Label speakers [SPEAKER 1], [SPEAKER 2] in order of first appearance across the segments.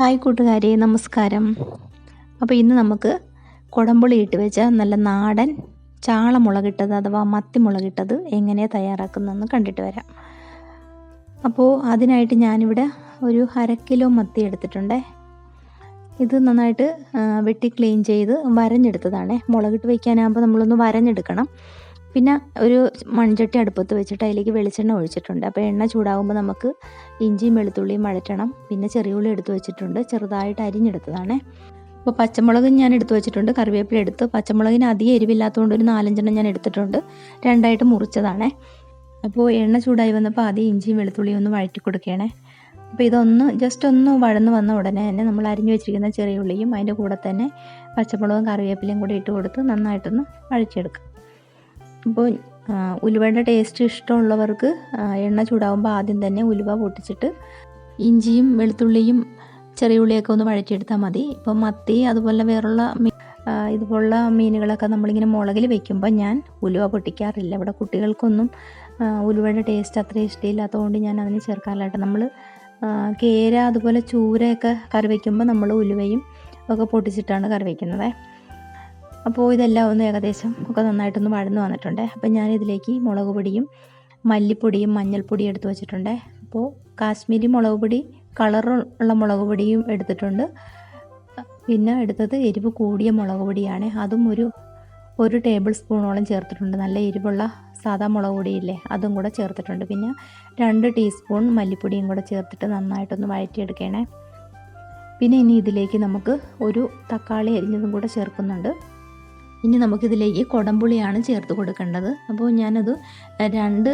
[SPEAKER 1] Hi കൂട്ടുകാരെ നമസ്കാരം. അപ്പോൾ ഇന്ന് നമുക്ക് കുടംപുളി ഇട്ട് വെച്ച നല്ല നാടൻ ചാള മുളകിട്ടത് അഥവാ മത്തി മുളകിട്ടത് എങ്ങനെ തയ്യാറാക്കുന്നതെന്ന് കണ്ടിട്ട് വരാം. അപ്പോൾ അതിനായിട്ട് ഞാനിവിടെ ഒരു അര കിലോ മത്തി എടുത്തിട്ടുണ്ടേ. ഇത് നന്നായിട്ട് വെട്ടി ക്ലീൻ ചെയ്ത് വരഞ്ഞെടുത്തതാണ്. മുളകിട്ട് വയ്ക്കാനാകുമ്പോൾ നമ്മളൊന്ന് വരഞ്ഞെടുക്കണം. പിന്നെ ഒരു മൺചട്ടി അടുപ്പത്ത് വെച്ചിട്ട് അതിലേക്ക് വെളിച്ചെണ്ണ ഒഴിച്ചിട്ടുണ്ട്. അപ്പോൾ എണ്ണ ചൂടാകുമ്പോൾ നമുക്ക് ഇഞ്ചിയും വെളുത്തുള്ളിയും വഴറ്റണം. പിന്നെ ചെറിയ ഉള്ളി എടുത്ത് വെച്ചിട്ടുണ്ട്. ചെറുതായിട്ട് അരിഞ്ഞെടുത്തതാണ്. അപ്പോൾ പച്ചമുളകും ഞാൻ എടുത്തു വെച്ചിട്ടുണ്ട്. കറിവേപ്പില എടുത്ത്. പച്ചമുളകിന് അധികം എരിവില്ലാത്തതുകൊണ്ട് ഒരു നാലഞ്ചെണ്ണം ഞാൻ എടുത്തിട്ടുണ്ട്. രണ്ടായിട്ട് മുറിച്ചതാണ്. അപ്പോൾ എണ്ണ ചൂടായി വന്നപ്പോൾ ആദ്യം ഇഞ്ചിയും വെളുത്തുള്ളിയും ഒന്ന് വഴറ്റി കൊടുക്കുകയാണേ. അപ്പോൾ ഇതൊന്ന് ജസ്റ്റ് ഒന്ന് വഴന്ന് വന്ന ഉടനെ തന്നെ നമ്മൾ അരിഞ്ഞു വെച്ചിരിക്കുന്ന ചെറിയ ഉള്ളിയും അതിന്റെ കൂടെ തന്നെ പച്ചമുളകും കറിവേപ്പിലയും കൂടി ഇട്ട് കൊടുത്ത് നന്നായിട്ടൊന്ന് വഴച്ചെടുക്കുക അപ്പോൾ ഉലുവയുടെ ടേസ്റ്റ് ഇഷ്ടമുള്ളവർക്ക് എണ്ണ ചൂടാവുമ്പോൾ ആദ്യം തന്നെ ഉലുവ പൊട്ടിച്ചിട്ട് ഇഞ്ചിയും വെളുത്തുള്ളിയും ചെറിയ ഉള്ളിയൊക്കെ ഒന്ന് വഴറ്റിയെടുത്താൽ മതി. ഇപ്പം മത്തി അതുപോലെ വേറുള്ള ഇതുപോലുള്ള മീനുകളൊക്കെ നമ്മളിങ്ങനെ മുളകിൽ വെക്കുമ്പോൾ ഞാൻ ഉലുവ പൊട്ടിക്കാറില്ല. ഇവിടെ കുട്ടികൾക്കൊന്നും ഉലുവയുടെ ടേസ്റ്റ് അത്ര ഇഷ്ടമില്ലാത്തതുകൊണ്ട് ഞാൻ അതിന് ചേർക്കാറില്ലായിട്ട് നമ്മൾ കേര അതുപോലെ ചൂരയൊക്കെ കറി വയ്ക്കുമ്പോൾ നമ്മൾ ഉലുവയും ഒക്കെ പൊട്ടിച്ചിട്ടാണ് കറി വയ്ക്കുന്നത് അപ്പോൾ ഇതെല്ലാം ഒന്ന് ഏകദേശം ഒക്കെ നന്നായിട്ടൊന്ന് വഴന്ന് വന്നിട്ടുണ്ട്. അപ്പോൾ ഞാനിതിലേക്ക് മുളക് പൊടിയും മല്ലിപ്പൊടിയും മഞ്ഞൾപ്പൊടിയും എടുത്ത് വെച്ചിട്ടുണ്ട്. അപ്പോൾ കാശ്മീരി മുളക് പൊടി കളറുള്ള മുളക് പൊടിയും എടുത്തിട്ടുണ്ട്. പിന്നെ എടുത്തത് എരിവ് കൂടിയ മുളക് പൊടിയാണ്. അതും ഒരു ഒരു ടേബിൾ സ്പൂണോളം ചേർത്തിട്ടുണ്ട്. നല്ല എരിവുള്ള സാധാ മുളക് പൊടിയില്ലേ അതും കൂടെ ചേർത്തിട്ടുണ്ട്. പിന്നെ രണ്ട് ടീസ്പൂൺ മല്ലിപ്പൊടിയും കൂടെ ചേർത്തിട്ട് നന്നായിട്ടൊന്ന് വഴറ്റിയെടുക്കണേ. പിന്നെ ഇനി ഇതിലേക്ക് നമുക്ക് ഒരു തക്കാളി അരിഞ്ഞതും കൂടെ ചേർക്കുന്നുണ്ട്. ഇനി നമുക്കിതിലേക്ക് കുടംപുളിയാണ് ചേർത്ത് കൊടുക്കേണ്ടത്. അപ്പോൾ ഞാനത് രണ്ട്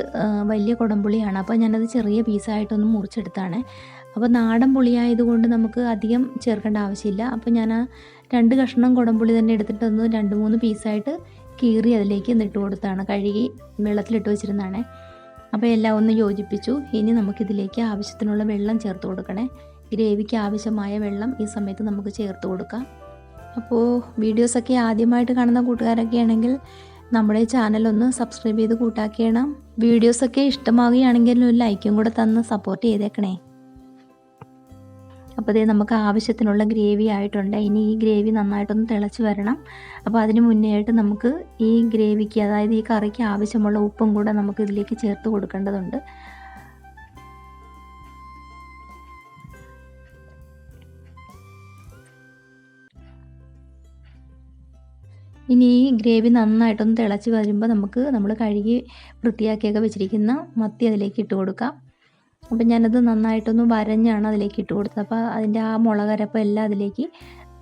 [SPEAKER 1] വലിയ കുടംപുളിയാണ്. അപ്പോൾ ഞാനത് ചെറിയ പീസായിട്ടൊന്ന് മുറിച്ചെടുത്താണ്. അപ്പോൾ നാടൻ പുളിയായതുകൊണ്ട് നമുക്ക് അധികം ചേർക്കേണ്ട ആവശ്യമില്ല. അപ്പോൾ ഞാൻ ആ രണ്ട് കഷ്ണം കുടംപുളി തന്നെ എടുത്തിട്ടൊന്ന് രണ്ട് മൂന്ന് പീസായിട്ട് കീറി അതിലേക്ക് നിട്ട് കൊടുത്താണ്. കഴുകി വെള്ളത്തിലിട്ട് വെച്ചിരുന്നതാണ്. അപ്പോൾ എല്ലാം ഒന്ന് യോജിപ്പിച്ചു. ഇനി നമുക്കിതിലേക്ക് ആവശ്യത്തിനുള്ള വെള്ളം ചേർത്ത് കൊടുക്കണേ. ഗ്രേവിക്ക് ആവശ്യമായ വെള്ളം ഈ സമയത്ത് നമുക്ക് ചേർത്ത് കൊടുക്കാം. അപ്പോൾ വീഡിയോസൊക്കെ ആദ്യമായിട്ട് കാണുന്ന കൂട്ടുകാരൊക്കെ ആണെങ്കിൽ നമ്മുടെ ചാനലൊന്ന് സബ്സ്ക്രൈബ് ചെയ്ത് കൂട്ടാക്കിയണം. വീഡിയോസൊക്കെ ഇഷ്ടമാവുകയാണെങ്കിൽ ഒരു ലൈക്കും കൂടെ തന്ന് സപ്പോർട്ട് ചെയ്തേക്കണേ. അപ്പോൾ അതേ നമുക്ക് ആവശ്യത്തിനുള്ള ഗ്രേവി ആയിട്ടുണ്ട്. ഇനി ഈ ഗ്രേവി നന്നായിട്ടൊന്ന് തിളച്ച് വരണം. അപ്പോൾ അതിന് മുന്നേ ആയിട്ട് നമുക്ക് ഈ ഗ്രേവിക്ക് അതായത് ഈ കറിക്ക് ആവശ്യമുള്ള ഉപ്പും കൂടെ നമുക്ക് ഇതിലേക്ക് ചേർത്ത് കൊടുക്കേണ്ടതുണ്ട്. ഇനി ഈ ഗ്രേവി നന്നായിട്ടൊന്ന് തിളച്ച് വരുമ്പോൾ നമുക്ക് നമ്മൾ കഴുകി വൃത്തിയാക്കിയൊക്കെ വെച്ചിരിക്കുന്ന മത്തി അതിലേക്ക് ഇട്ട് കൊടുക്കാം. അപ്പം ഞാനത് നന്നായിട്ടൊന്ന് വരഞ്ഞാണ് അതിലേക്ക് ഇട്ട് കൊടുത്തത്. അപ്പോൾ അതിന്റെ ആ മുളകരപ്പം എല്ലാം അതിലേക്ക്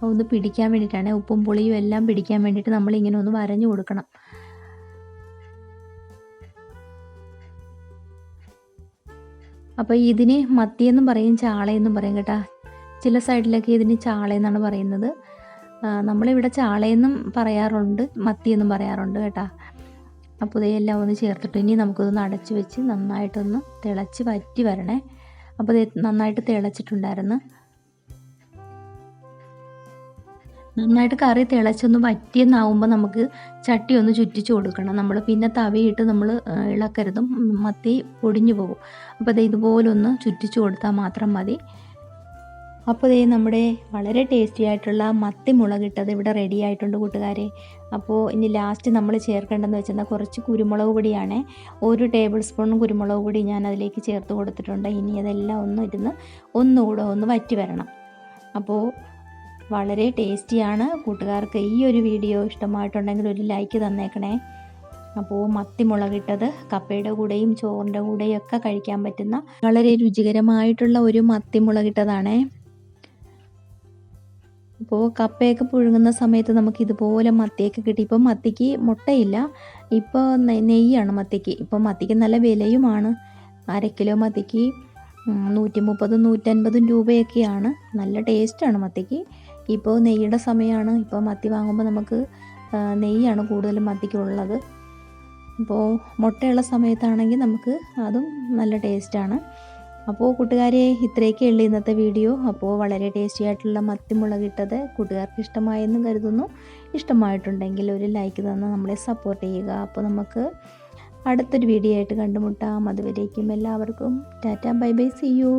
[SPEAKER 1] ഒന്ന് പിടിക്കാൻ വേണ്ടിയിട്ടാണ്. ഉപ്പും പുളിയും എല്ലാം പിടിക്കാൻ വേണ്ടിയിട്ട് നമ്മൾ ഇങ്ങനെ ഒന്ന് വരഞ്ഞു കൊടുക്കണം. അപ്പോൾ ഇതിന് മത്തിയെന്നും പറയും ചാളയെന്നും പറയും കേട്ടോ. ചില സൈഡിലൊക്കെ ഇതിന് ചാളയെന്നാണ് പറയുന്നത്. നമ്മളിവിടെ ചാളയെന്നും പറയാറുണ്ട് മത്തിയെന്നും പറയാറുണ്ട് കേട്ടോ. അപ്പോൾ ഇതെല്ലാം ഒന്ന് ചേർത്തിട്ട് ഇനി നമുക്കൊന്ന് അടച്ച് വെച്ച് നന്നായിട്ടൊന്ന് തിളച്ച് വറ്റി വരണേ. അപ്പോൾ ഇത് നന്നായിട്ട് തിളച്ചിട്ടുണ്ടായിരുന്നു. നന്നായിട്ട് കറി തിളച്ചൊന്ന് വറ്റിയെന്നാവുമ്പോൾ നമുക്ക് ചട്ടി ഒന്ന് ചുറ്റിച്ച് കൊടുക്കണം. നമ്മൾ പിന്നെ തവിയിട്ട് നമ്മൾ ഇളക്കരുതും മത്തി പൊടിഞ്ഞു പോകും. അപ്പോൾ ഇത് ഇതുപോലൊന്ന് ചുറ്റിച്ച് കൊടുത്താൽ മാത്രം മതി. അപ്പോൾ ഇതേ നമ്മുടെ വളരെ ടേസ്റ്റി ആയിട്ടുള്ള മത്തി മുളകിട്ടത് ഇവിടെ റെഡി ആയിട്ടുണ്ട് കൂട്ടുകാരെ. അപ്പോൾ ഇനി ലാസ്റ്റ് നമ്മൾ ചേർക്കേണ്ടതെന്ന് വെച്ചാൽ കുറച്ച് കുരുമുളക് പൊടിയാണ്. ഒരു ടേബിൾ സ്പൂൺ കുരുമുളക് പൊടി ഞാൻ അതിലേക്ക് ചേർത്ത് കൊടുത്തിട്ടുണ്ട്. ഇനി അതെല്ലാം ഒന്ന് ഇരുന്ന് ഒന്നുകൂടെ ഒന്ന് വറ്റി വരണം. അപ്പോൾ വളരെ ടേസ്റ്റിയാണ് കൂട്ടുകാർക്ക് ഈ ഒരു വീഡിയോ ഇഷ്ടമായിട്ടുണ്ടെങ്കിൽ ഒരു ലൈക്ക് തന്നേക്കണേ. അപ്പോൾ മത്തി മുളകിട്ടത് കപ്പയുടെ കൂടെയും ചോറിന്റെ കൂടെയും ഒക്കെ കഴിക്കാൻ പറ്റുന്ന വളരെ രുചികരമായിട്ടുള്ള ഒരു മത്തി മുളകിട്ടതാണേ അപ്പോൾ കപ്പയൊക്കെ പുഴുങ്ങുന്ന സമയത്ത് നമുക്ക് ഇതുപോലെ മത്തിയൊക്കെ കിട്ടി. ഇപ്പം മത്തിക്ക് മുട്ടയില്ല. ഇപ്പോൾ നെയ്യാണ് മത്തിക്ക്. ഇപ്പം മത്തിക്ക് നല്ല വിലയുമാണ്. അര കിലോ മത്തിക്ക് നൂറ്റി മുപ്പതും നൂറ്റൻപതും രൂപയൊക്കെയാണ്. നല്ല ടേസ്റ്റാണ് മത്തിക്ക്. ഇപ്പോൾ നെയ്യുടെ സമയമാണ് ഇപ്പോൾ മത്തി വാങ്ങുമ്പോൾ നമുക്ക് നെയ്യാണ് കൂടുതലും മത്തിക്കുള്ളത്. അപ്പോൾ മുട്ടയുള്ള സമയത്താണെങ്കിൽ നമുക്ക് അതും നല്ല ടേസ്റ്റാണ്. അപ്പോൾ കൂട്ടുകാരെ ഇത്രയൊക്കെ ഉള്ളു ഇന്നത്തെ വീഡിയോ. അപ്പോൾ വളരെ ടേസ്റ്റി ആയിട്ടുള്ള മത്തിമുളകിട്ടത് കൂട്ടുകാർക്ക് ഇഷ്ടമായെന്ന് കരുതുന്നു. ഇഷ്ടമായിട്ടുണ്ടെങ്കിൽ ഒരു ലൈക്ക് തന്ന് നമ്മളെ സപ്പോർട്ട് ചെയ്യുക. അപ്പോൾ നമുക്ക് അടുത്തൊരു വീഡിയോ ആയിട്ട് കണ്ടുമുട്ടാം. അതുവരേക്കും എല്ലാവർക്കും. Tata bye bye see you